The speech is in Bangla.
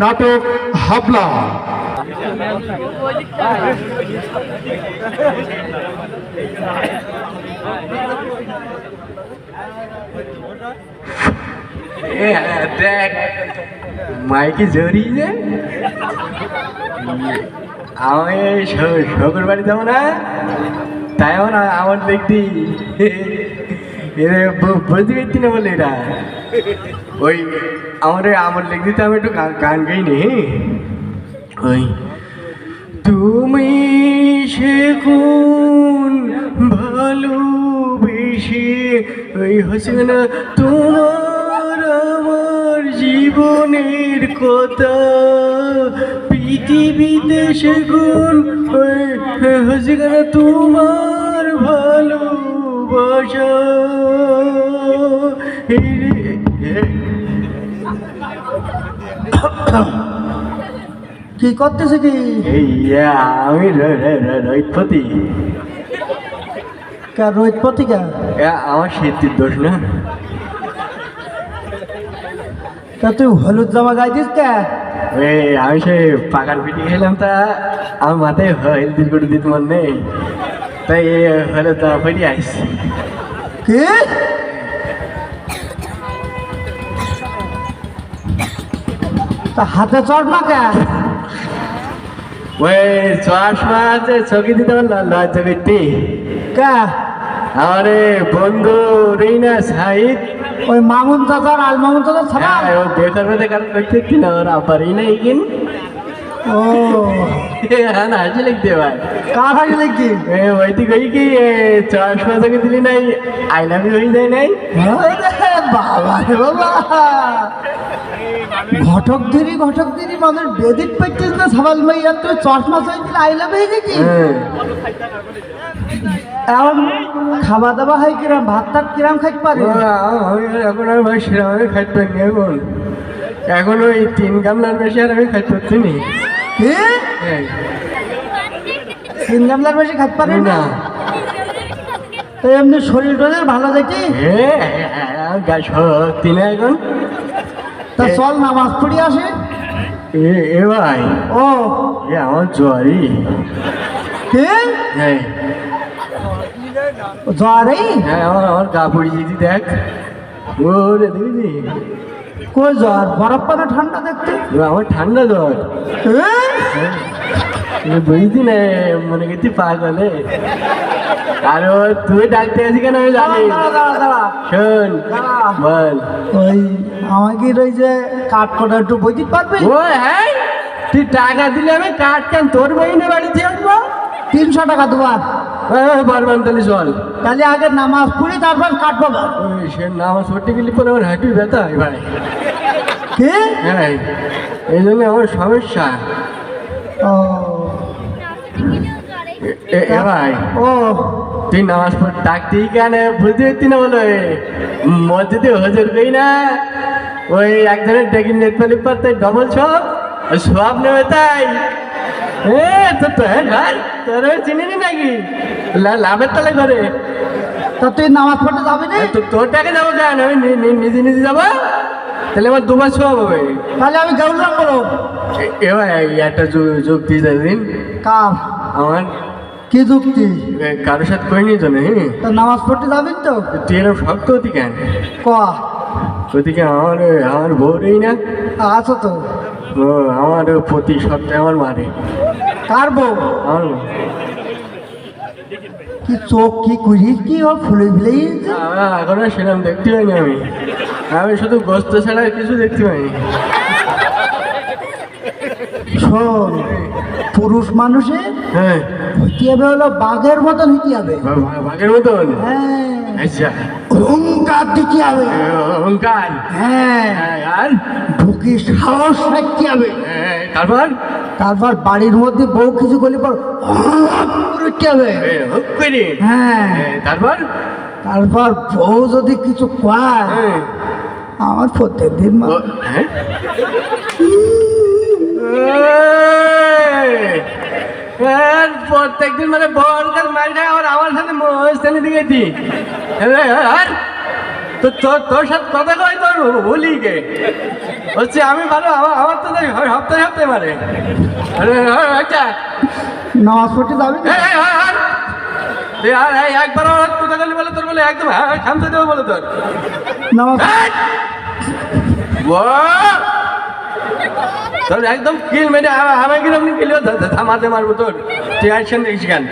নাটক হাবলা। দেখ মাইকে জড়িয়ে আমি শকুর বাড়ি যাব না তাই আমার দেখতি এদের ব- না বলে এরা? ওই আমার আমার লিখতে তো আমি একটু গান- গাই নি ওই, তুমি শেখুন ভালোবেসে ওই, হচ্ছে না, তোমার আমার জীবনের কথা পৃথিবীতে শেখুন ওই, হচ্ছে না, তোমার ভালোবাসা কি করতেছে কি? আমি রৈতপতি রোহিত পত্রিকা আমার শীতের দোষ না। তা তুই হলুদ জামা গাইতিস কে? এই আমি সে পাকার পিটি খেলাম তা। আমার মাথায় হেলদি করে দিতে মনে নেই। তাই হলো তা ফেরি কি? হাতে চড় কে? ওই চশমা আছে চকি দিতে পারলাম লজ্জা করতে কে? আমার বন্ধু রিনা সাহিদ ওই মামুন চাচার আল মামুন চাচার ছাড়া? ও বেকার বেকার করতে না ওরা পারি না ইকিন হ্যাঁ আই লাভ হয়ে। ঘটক দিরি ঘটক দিরি মানুষ বেদিক পাইছিস না সবাল মাইয়া তুই চশমা চাই দিলে পেয়ে গেছি হ্যাঁ এখন খাওয়া দাওয়া হয় কিরাম ভাত টাত কিরাম খাইতে পারি? এখন আর ভাই সেরকম খাইতে পারিনি এখন এখন ওই তিন গামলার বেশি আর আমি খাইতে পারছি নি। কি এই, তিন গামলার বেশি খাইতে পারি না? তো এমনি শরীর টরীর ভালো দেখি? শক্তি না এখন? তা চল নামাজ পড়ি আসে। এ এ ভাই। ও। এ আমার জ্বরই। জ্বরই? হ্যাঁ আমার আমার গা পড়ি দিদি দেখ। ও রে দিদি। কই জ্বর? বরফ পানা ঠান্ডা দেখতে? আমার ঠান্ডা জ্বর। এ? বুঝতি না মনে করছি পাগলে আর তুই ডাকতে আছি কেন আমি জানি। শোন বল। ওই আমাকে ওই যে কাঠ কটা একটু বই দিতে পারবি? ও হ্যাঁ? তুই টাকা দিলে আমি কাঠ কেন তোর বইনে বাড়িতে আসব? তিনশো টাকা বারবার তাহলে চল। তাহলে আগে নামাজ পড়ি তারপর ওই সে নামাজ পড়তে গেলে পরে আমার হাঁটুই ব্যথা ভাই। কি? হ্যাঁ এই জন্য আমার সমস্যা। ও। এ- ভাই। ও। তুই নামাজ পড় ডাকতেই কেন? বুঝতে পারতি না বলো। মসজিদে হজর কই না? ওই একজনের ডেকে নেটপালি পাতে ডবল সব সব নেবে তাই। এ তো তো হ্যাঁ ঘর তোর চিনিনি নাকি? লা- লাভের তলে করে তা তুই নামাজ পড়তে যাবি না? তো তোর টাকা যাব কেন? আমি নিজে নিজে যাব? তাহলে আমার দুবার সব হবে। তাহলে আমি গেলাম বলো এবার একটা যুক্তি দিন। কার? আমার। কি যুক্তি? এ, কারোর সাথে কইনি তো না তা নামাজ পড়তে যাবি তো? তুই এরকম শক্ত হতি কেন? ক? ওদিকে আমার আমার বউরেই না? আছো তো। ও আমার প্রতি সপ্তাহে আমার মারে। কার বউ? আমার কি চোখ কি করিস কি ও ফুলে ফুলে এখন সেরকম দেখতে পাইনি আমি। আমি শুধু গোস্ত ছাড়া কিছু দেখতে পাইনি শোন পুরুষ মানুষের হ্যাঁ। হইতে হবে হলো বাঘের মতন হইতে হবে। বাঘের মতন? হ্যাঁ। আচ্ছা। অহংকার দিতে হবে। এ, অহংকার? হ্যাঁ। হ্যাঁ, আর? ঢুকি সাহস রাখতে হবে। হ্যাঁ, তারপর? তারপর বাড়ির মধ্যে বউ কিছু করলে পর করতে হবে। হ্যাঁ। তারপর? তারপর বউ যদি কিছু কয় হ্যাঁ, আমার প্রত্যেক দিন হ্যাঁ? এই, এর প্রত্যেকদিন মানে বরকার খায় আর আমার সাথে মস্তানি দিকে দি আর? তো তোর তোর সাথে কথা কয় তোর? বলি কে? হচ্ছে আমি ভালো আমার তো সপ্তাহে সপ্তাহে মারে। আচ্ছা। নামাজ পড়তে যাবি একবার আমার কোথা গেলি বলে তোর বলে একদম হ্যাঁ থামতে দেবো বলে তোর! তোর একদম কিল মেরে আমাকে কিলো থামাতে মারবো তোর। তুই আসছেন দেখিস কেন